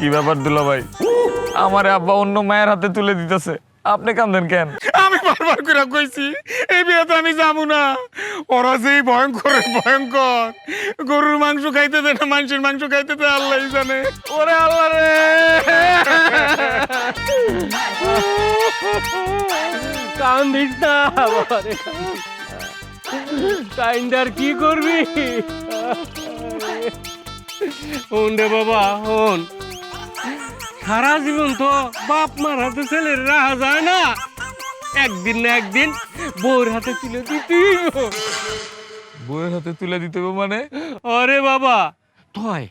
কি ব্যাপার দুলা ভাই? আমার আব্বা অন্য মায়ের হাতে তুলে দিতেছে। আপনি কান্দেন কেন? আমি বারবার করে কইছি এই বিয়েতে আমি যাব না। ওরা যেই ভয়ঙ্কর ভয়ঙ্কর। গরুর মাংস খাইতে দেয় না মানুষের মাংস খাইতে দেয় আল্লাহ জানে। ওরে আল্লাহ রে! কান্দিস না বাবারে। কাইন্ডার কি করবি? হন রে বাবা হন। সারা জীবন তো বাপ মার হাতে ছেলের রাহা যায় না। একদিন না একদিন বউর হাতে তুলে দিতেই হবে। বউয়ের হাতে তুলে দিতে মানে? আরে বাবা তুই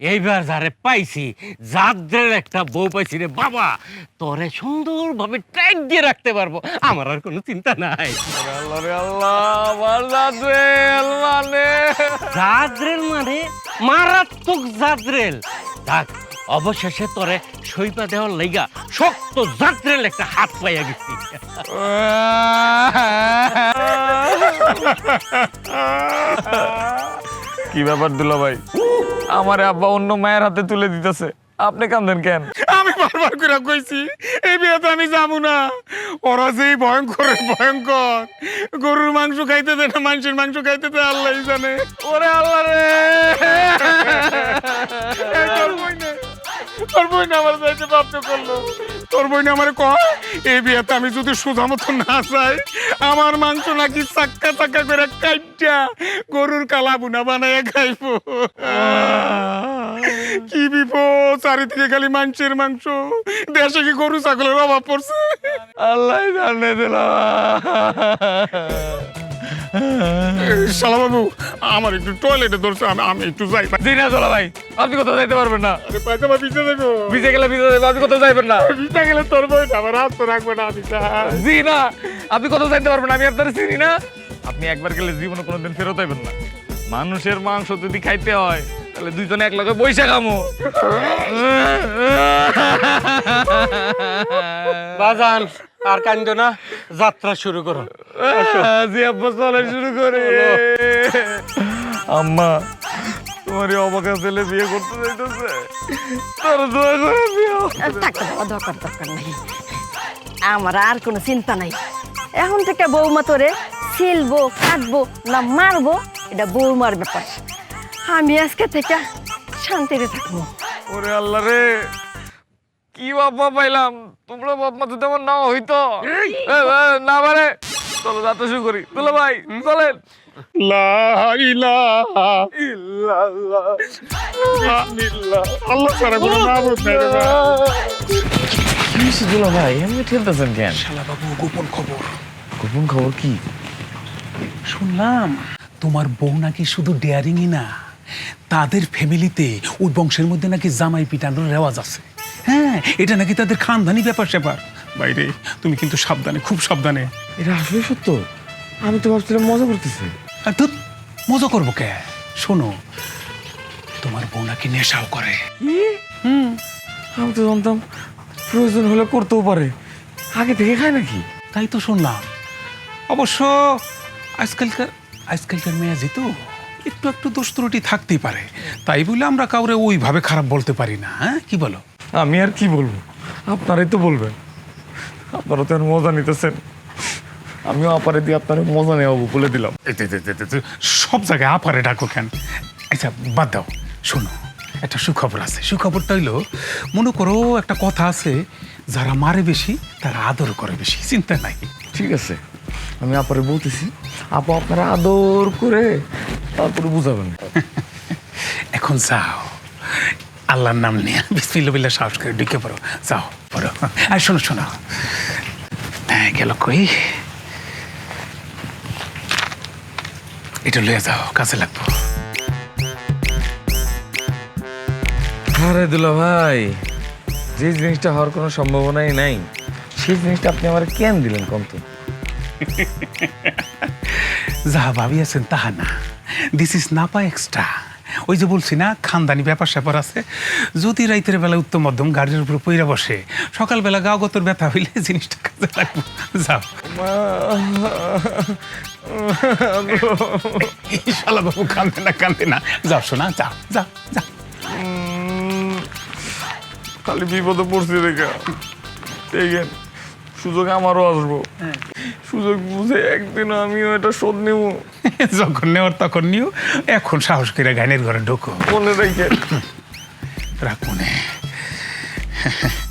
এইবার যারে পাইছি যাদের একটা বউ পাইছি রে বাবা তোরে সুন্দরভাবে টাইট দিয়ে রাখতে পারব আমার আর কোনো চিন্তা নাই। আল্লাহ রে আল্লাহ আমার জাদ্রেল মানে জাদ্রেল মানে মারাত্মক জাদ্রেল অবশেষে তোরে সইপা দেওয়ার লাইগা শক্ত জাদ্রেল একটা হাত পাইয়া গেছি। কি ব্যাপার দুলা ভাই আমার আব্বা অন্য মায়ের হাতে তুলে দিতেছে। আপনি কান্দেন কেন? আমি বারবার করে কইছি এই বিয়েতে আমি যাব না। ওরা যেই ভয়ঙ্কর ভয়ঙ্কর। গরুর মাংস খাইতে দেয় না মানুষের মাংস খাইতে দেয় আল্লাহ জানে। ওরে আল্লাহ রে! এই তোর বই না তোর বই আমার যাইতে বাধ্য করল তোর বই না আমার কয় এই বিয়েতে আমি যদি সোজা মতো না যাই আমার মাংস নাকি চাক্কা চাক্কা করে কাইটা গরুর কালা বুনা বানায় খাইবো। কি বিপদ, চারিদিকে খালি মাংসের মাংস। দেশে কি গরু ছাগলের অভাব পড়ছে? আল্লাহ জানে দিলাম। শালা বাবু আমার একটু টয়লেটে ধরছে আমি আমি একটু যাই। জি না ভাই আপনি কোথাও যাইতে পারবেন না। আরে পায়জামা ভিজে দেবো ভিজে গেলে ভিজে যাবে আপনি কোথাও যাইবেন না। ভিজে গেলে তোর বই আমার হাত তো রাখবে না আমি জি না আপনি কোথাও যাইতে পারবেন না আমি আপনার চিনি না। আপনি একবার গেলে জীবনে কোনোদিন ফেরত আইবেন না। মানুষের মাংস যদি খাইতে হয় তাহলে দুইজনে এক লগে বৈশা খামো। বাজান আর কান্দ না যাত্রা শুরু করো। জি আব্বা চলে শুরু করে। আম্মা তোমার এই অবাকা ছেলে বিয়ে করতে যাইতেছে। তোর দোয়া করে দিও বাবা দরকার দরকার নাই। আমার আর কোনো চিন্তা নাই। এখন থেকে বৌমা তোরে ছিলবো কাটবো না মারবো এটা বৌমার ব্যাপার। আমি আজকে থেকে শান্তিতে থাকব। ওরে আল্লাহ রে। কি বাপ্পা পাইলাম? তোমরা বাপ্পা তো তেমন নাও হইতো। না পারে চলো যাতে শুরু করি। তুলো ভাই চলেন। আল্লাহ কোনো দুলা ভাই? এমনি ঠেলতেছেন কেন? শালাবাবু গোপন খবর। গোপন খবর কি? শুনলাম তোমার বউ নাকি শুধু ডেয়ারিংই না তাদের ফ্যামিলিতে ওই বংশের মধ্যে নাকি জামাই পিটানোর রেওয়াজ আছে। হ্যাঁ এটা নাকি তাদের খানদানি ব্যাপার স্যাপার। বাইরে তুমি কিন্তু সাবধানে খুব সাবধানে। এটা আসলে সত্য? আমি তো ভাবছিলাম মজা করতেছি। আর তো মজা করব কে? শোনো তোমার বউ নাকি নেশাও করে। আমি তো জানতাম প্রয়োজন হলে করতেও পারে। আগে থেকে খায় নাকি? তাই তো শুনলাম। অবশ্য আজকালকার আজকালকার মেয়ে যেত একটু একটু দোষ ত্রুটি থাকতেই পারে। তাই বলে আমরা কাউরে ওইভাবে খারাপ বলতে পারি না হ্যাঁ? কি বলো? আমি আর কি বলব? আপনারাই তো বলবেন। আপনারা তো আর মজা নিতেছেন। আমিও আপারে দিয়ে আপনার মজা নেওয়া বলে দিলাম। সব জায়গায় আপারে ডাকো কেন? আচ্ছা বাদ দাও। শোনো একটা সুখবর আছে। সুখবরটা হইল মনে করো একটা কথা আছে যারা মারে বেশি তারা আদর করে বেশি। চিন্তা নাই। ঠিক আছে। আমি আপারে বলতেছি আপা আপনারা আদর করে তারপরে বুঝাবেন। এখন যাও। আল্লাহর নাম নিয়ে। বিসমিল্লা সাহস করে ঢুকে পড়ো। যাও পড়ো। আর শোনো শোনো। হ্যাঁ গেল কই? এটা লয়ে যাও কাজে লাগবো। আরে দুলা ভাই যে জিনিসটা হওয়ার কোনো সম্ভাবনাই নাই। সেই জিনিসটা আপনি আমার কেন দিলেন কন্ত যাহা ভাবিয়াছেন তাহা না। দিস ইজ নাপা এক্সট্রা ওই যে বলছি না খানদানি ব্যাপার স্যাপার আছে। যদি রাইতের বেলা উত্তম মধ্যম গাড়ির উপর পইরা বসে সকালবেলা গাও গতর ব্যথা হইলে জিনিসটা কাজে লাগবে। যাও। শালা বাবু কান্দে না কান্দে না। যাও শোনা যাও যাও যাও। খালি বিপদে পড়ছি দেখা। দেখেন সুযোগ আমারও আসব। সুযোগ বুঝে একদিন আমিও এটা শোধ নেব। যখন নেওয়ার তখন নিও এখন সাহস করে গানের ঘরে ঢোকো। মনে রেখে। রাখুন